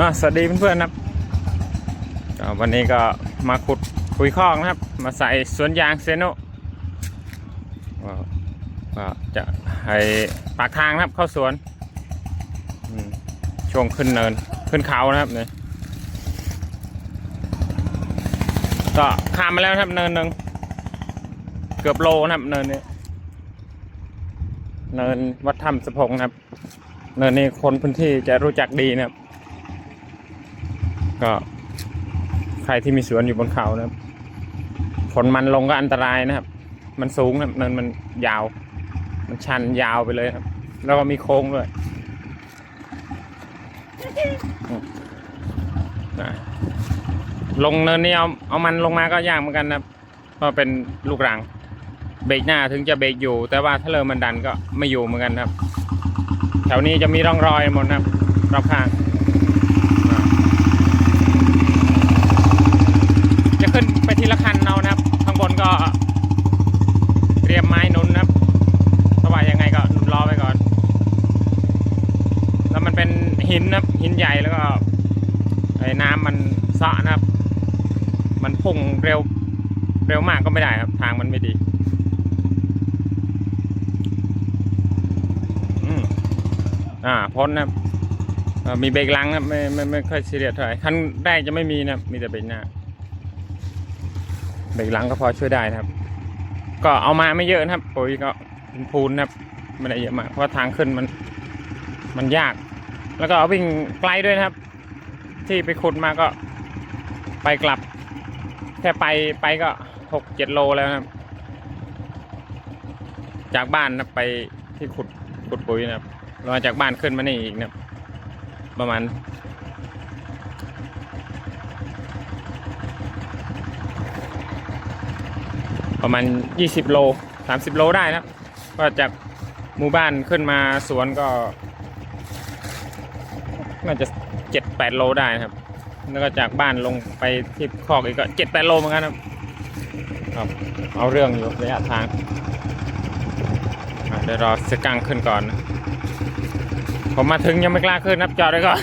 มาสวัสดีเพื่อนๆนะครับวันนี้ก็มาขุดคุยคอกนะครับ มาใส่สวนยางเซโนก็จะให้ปากทางนะครับเข้าสวนช่วงขึ้นเนินขึ้นเขานะครับเนี่ยก็ข้ามมาแล้วนะครับเนินหนึ่งเกือบโลนะครับเนินนี้เนินวัดถ้ำสะพงนะครับ เนินนี้คนพื้นที่จะรู้จักดีนะครับ ก็ใครที่มีสวนอยู่บนเขานะครับ ผลมันลงก็อันตรายนะครับ มันสูงนะครับเนินมันยาว มันชันยาวไปเลยครับ แล้วก็มีโค้งด้วยลงเนินนี้เอาเอามันลงมาก็ยากเหมือนกันนะครับเพราะเป็นลูกรัง เบรกหน้าถึงจะเบรกอยู่ แต่ว่าถ้าเริ่มมันดันก็ไม่อยู่เหมือนกันครับ แถวนี้จะมีร่องรอยหมดนะครับรอบข้าง จะขึ้นไป ทีละคันเอานะครับ ข้างบนก็เตรียมไม้หนุนนะครับาะว่ายังไงก็หนุนล้อไว้ก่อน แล้วมันเป็นหินนะหินใหญ่แล้วก็ไอ้น้ำมันเซาะนะครับ มันพุ่งเร็วเร็วมากก็ไม่ได้ครับ ทางมันไม่ดีอืมอ่าพ้นนะมีเบรกหลังนะไม่ไม่ไม่ค่อยเรียสเท่าไหร่คันแรกจะไม่มีนะมีแต่เบรกหน้า เบรกหลังก็พอช่วยได้นะครับ ก็เอามาไม่เยอะนะครับปุ๋ยก็เป็นพูนนะครับไม่ได้เยอะมากเพราะทางขึ้นมันมันยาก แล้วก็เอาวิ่งไกลด้วยนะครับ ที่ไปขุดมาก็ไปกลับแค่ไปไปก็หกเจ็ดโลแล้วนะครับ จากบ้านนะไปที่ขุดขุดปุ๋ยนะครับล้วมาจากบ้านขึ้นมานี่อีกนะครับประมาณ ประมาณ 20 โล 30 โลได้นะก็จากหมู่บ้านขึ้นมาสวนก็ น่าจะ 7-8 โลได้นะครับ แล้วก็จากบ้านลงไปที่คอกอีกก็ 7-8 โลเหมือนกันครับครับเอาเรื่องอยู่ระยะทางเดี๋ยวรอสกังขึ้นก่อน ผมมาถึงยังไม่กล้าขึ้นนับจอดไว้ก่อน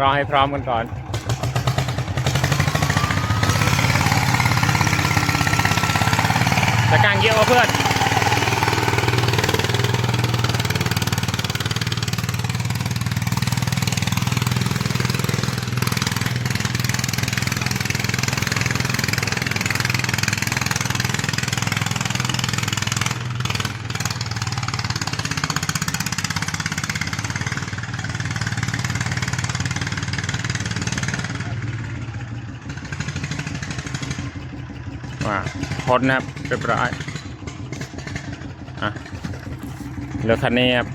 รอให้พร้อมกันก่อน แต่กางเยอะกว่าเพื่อน พ้นนะครับเรียบร้อยอะเหลือคันนี้ครับ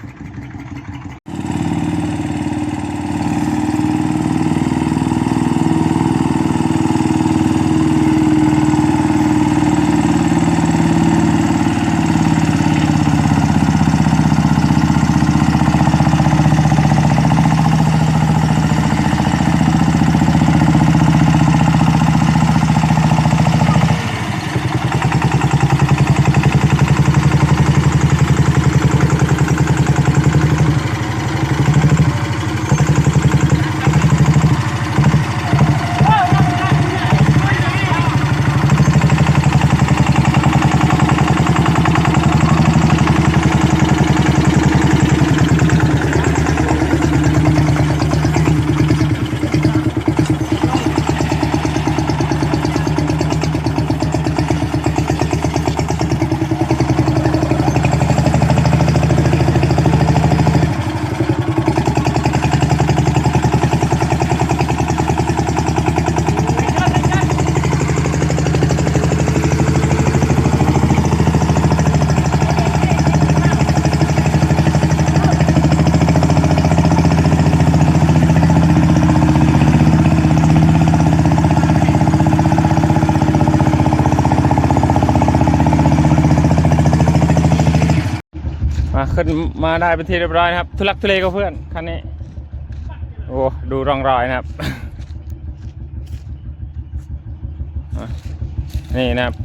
ขึ้นมาได้เป็นที่เรียบร้อยนะครับ ทุลักทุเลกับเพื่อนคันนี้ โอ้ดูร่องรอยนะครับ นี่นะครับ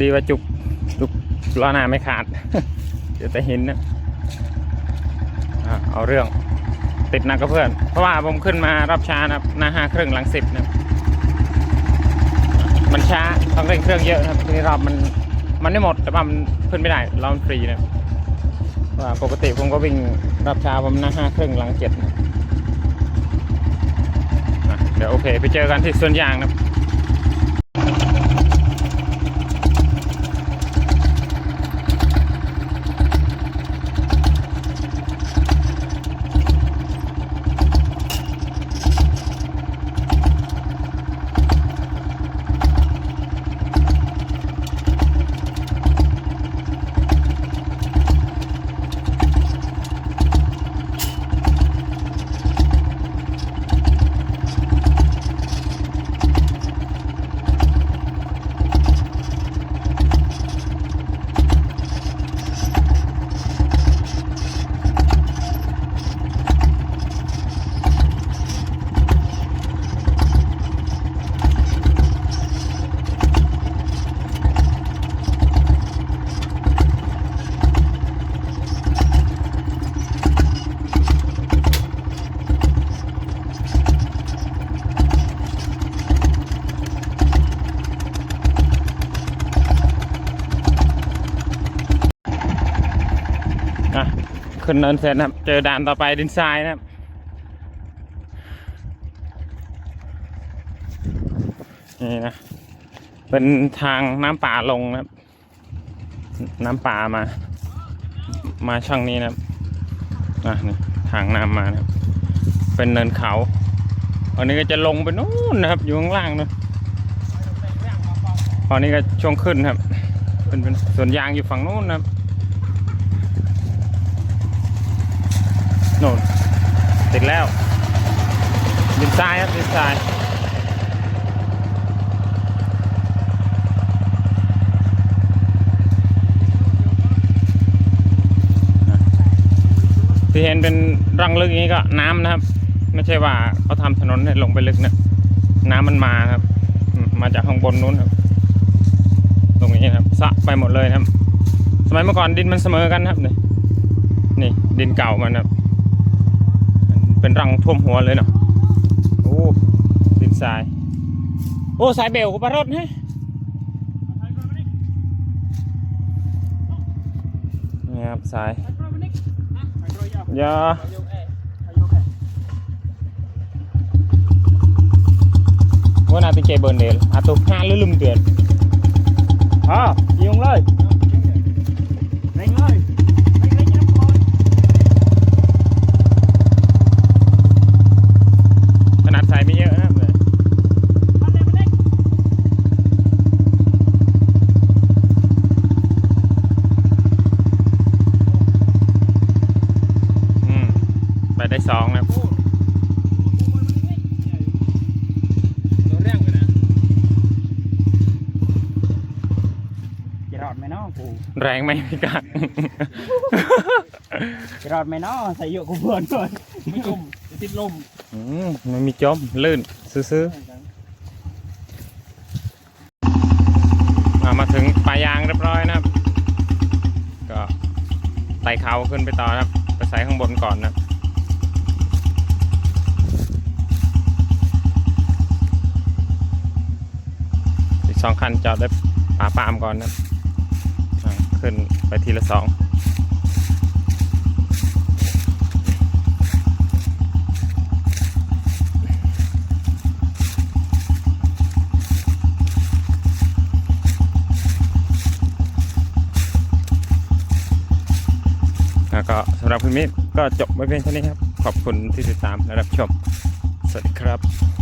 ดีว่าจุกจุกล้อหน้าไม่ขาด เดี๋ยวแต่หินนะเอาเรื่องติดหนักกับเพื่อน เพราะว่าผมขึ้นมารอบช้านะครับหน้าห้าครึ่งหลังสิบนะมันช้าต้องเร่งเครื่องเยอะนะครับทีนี้รอบมันมันไม่หมดแต่ว่ามันขึ้นไม่ได้รอบฟรีนะ ปกติผมก็วิ่งรับช้าผมนะห้าครึ่งหลังเจ็ดเดี๋ยวโอเค ไปเจอกันที่สวนยางนะครับ ขึ้นเนินเสร็จนะครับ เจอด่านต่อไปดินทรายนะครับ นี่นะ เป็นทางน้ำป่าลงนะครับ น้ำป่ามา มาช่องนี้นะครับอะนี่ทางน้ำมานะครับ เป็นเนินเขาอันนี้ก็จะลงไปนู่นนะครับ อยู่ข้างล่างนู่นตอนนี้ก็ช่วงขึ้นครับ เป็นเป็นสวนยางอยู่ฝั่งนู้นนะครับ โน่นติดแล้วดินทรายครับดินทรายที่เห็นเป็นรังลึกอย่างนี้ก็น้ำนะครับ ไม่ใช่ว่าเขาทำถนนให้ลงไปลึกนะน้ำมันมาครับ มาจากข้างบนนู้นครับ ตรงนี้ครับสะไปหมดเลยครับ สมัยเมื่อก่อนดินมันเสมอกันครับนี่นี่ดินเก่ามันครับ เป็นรังท่วมหัวเลยเนาะโอ้ดินทราย โอ้สายเบลกับปลารถฮะนี่ครับสายอยาว่านาติเจเบิร์นเดลอาตุห้าลืลืมเตือน Ờ, gì không ơi? Đánh ơi. Đánh đánh em thôi. ขนาดสายไม่เยอะนะครับ Bắt lên bắt lên. อืม ไปได้สองนะครับ Nó răng rồi nè. Chị rọt mày nó cụ. แรงไหมพี่กัด Chị rọt mày nó xài dụ của vườn rồi. Mới lùm, tít lùm. อืมมันมีจมลื่นซื้อๆอ่ามาถึงปลายางเรียบร้อยนะครับ ก็ไต่เขาขึ้นไปต่อนะครับ ไปใส่ข้างบนก่อนนะครับอีกสองคันจอดได้ป่าปามก่อนนะครับอ่า ขึ้นไปทีละสองแล้วก็สำหรับคลิปนี้ก็จบไว้เพียงเท่านี้ครับ ขอบคุณที่ติดตามและรับชม สวัสดีครับ